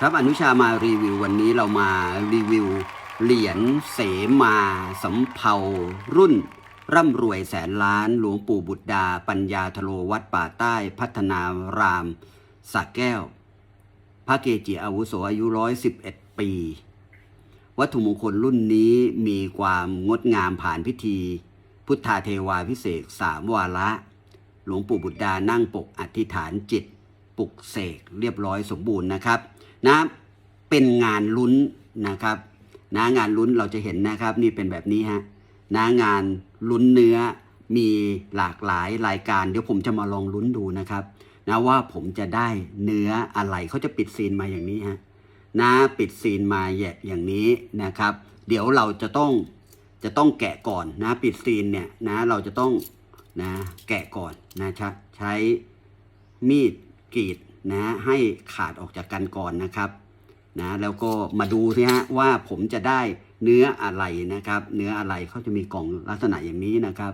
ครับอนุชามารีวิววันนี้เรามารีวิว เหรียญเสมาสำเภารุ่น ร่ำรวยแสนล้านหลวงปู่บุตรดา ปัญญาทโลวัดป่าใต้พัฒนารามสักแก้ว พระเกจิอาวุโสอายุร้อยสิบเอ็ดปี วัตถุมงคลรุ่นนี้มีความงดงามผ่านพิธี พุทธาเทวาพิเศษสามวาระ หลวงปู่บุตรดานั่งปกอธิษฐานจิต ปลุกเสกเรียบร้อยสมบูรณ์นะครับนะเป็นงานลุ้นนะครับนะงานลุ้นเราจะเห็นนะครับ นี่เป็นแบบนี้ฮะนะงานลุ้นเนื้อมีหลากหลายรายการ เดี๋ยวผมจะมาลองลุ้นดูนะครับนะว่าผมจะได้เนื้ออะไรเขาจะปิดซีนมาอย่างนี้ฮะนะปิดซีนมาแบบอย่างนี้นะครับ เดี๋ยวเราจะต้องจะต้องแกะก่อนนะปิดซีนเนี่ยนะเราจะต้องนะแกะก่อนนะใช้ใช้มีด กรีดนะให้ขาดออกจากกันก่อนนะครับนะแล้วก็มาดูสิฮะว่าผมจะได้เนื้ออะไรนะครับ เนื้ออะไรเขาจะมีกล่องลักษณะอย่างนี้นะครับ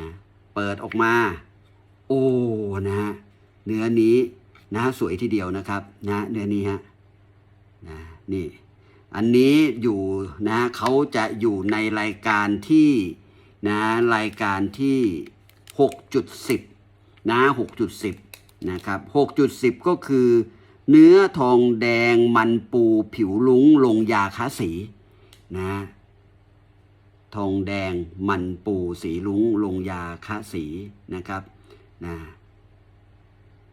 นะเปิดออกมา โอ้นะฮะเนื้อนี้นะสวยทีเดียวนะครับนะเนื้อนี้ฮะนะนี่อันนี้อยู่นะเขาจะอยู่ในรายการที่นะรายการที่ 6.10นะ6.10 นะครับ6.10 ก็คือ เนื้อทองแดงมันปูผิวลุงลงยาคาสีนะทองแดงมันปูสีลุงลงยาคาสีนะครับนะ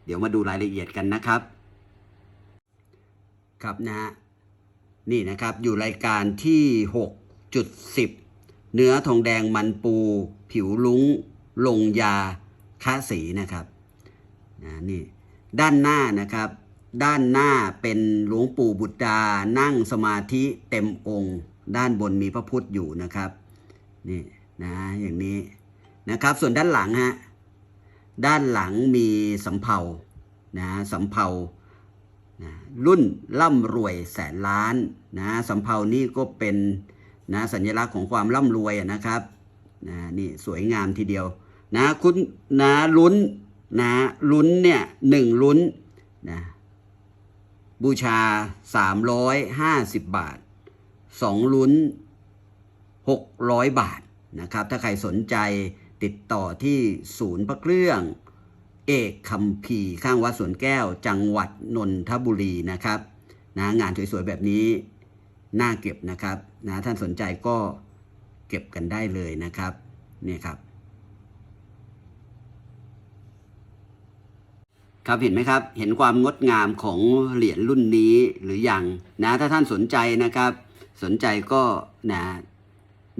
เดี๋ยวมาดูรายละเอียดกันนะครับ ครับนะฮะนี่นะครับอยู่รายการที่ 6.10 เนื้อทองแดงมันปู ผิวลุงลงยาค้าสีนะครับ นะนี่ด้านหน้านะครับ ด้านหน้าเป็นหลวงปู่บุตรดา นั่งสมาธิเต็มองค์ ด้านบนมีพระพุทธอยู่นะครับนี่นะอย่างนี้นะครับ ส่วนด้านหลังฮะด้านหลังมีสำเภานะสำเภานะรุ่นร่ำรวยแสนล้านนะสำเภานี่ก็เป็นนะสัญลักษณ์ของความร่ำรวยนะครับนะนี่สวยงามทีเดียวนะคุณนะลุ้น นะลุ้นเนี่ยหนึ่งลุ้นนะบูชา 350 บาท 2 ลุ้น 600 บาทนะครับ ถ้าใครสนใจติดต่อที่ศูนย์พระเครื่อง เอกคำพีข้างวัดสวนแก้วจังหวัดนนทบุรีนะครับนะงานสวยๆแบบนี้น่าเก็บนะครับนะท่านสนใจก็เก็บกันได้เลยนะครับ เนี่ยครับ ครับเห็นไหมครับเห็นความงดงามของเหรียญรุ่นนี้หรือยังนะถ้าท่านสนใจนะครับ สนใจก็นะ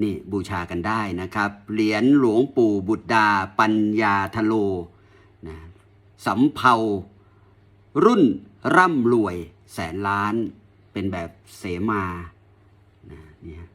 นี่บูชากันได้นะครับ เหรียญหลวงปู่บุตรดา ปัญญาทโลนะสำเภารุ่นร่ำรวยแสนล้านเป็นแบบเสมานะนี่ฮะ